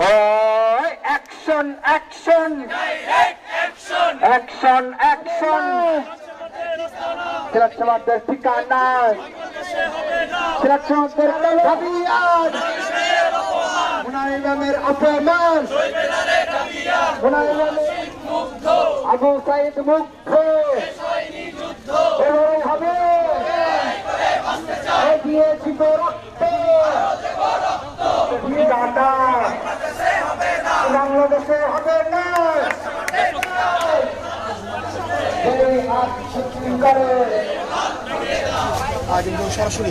Action action action action Sylhet ঠিকানা আজ মুনার ইমামের অপমান মুনার আবু সাইদ মুগ্ধ এবারে হবে এ দিয়েছি বাংলাদেশে হবে না। সরাসরি সরাসরি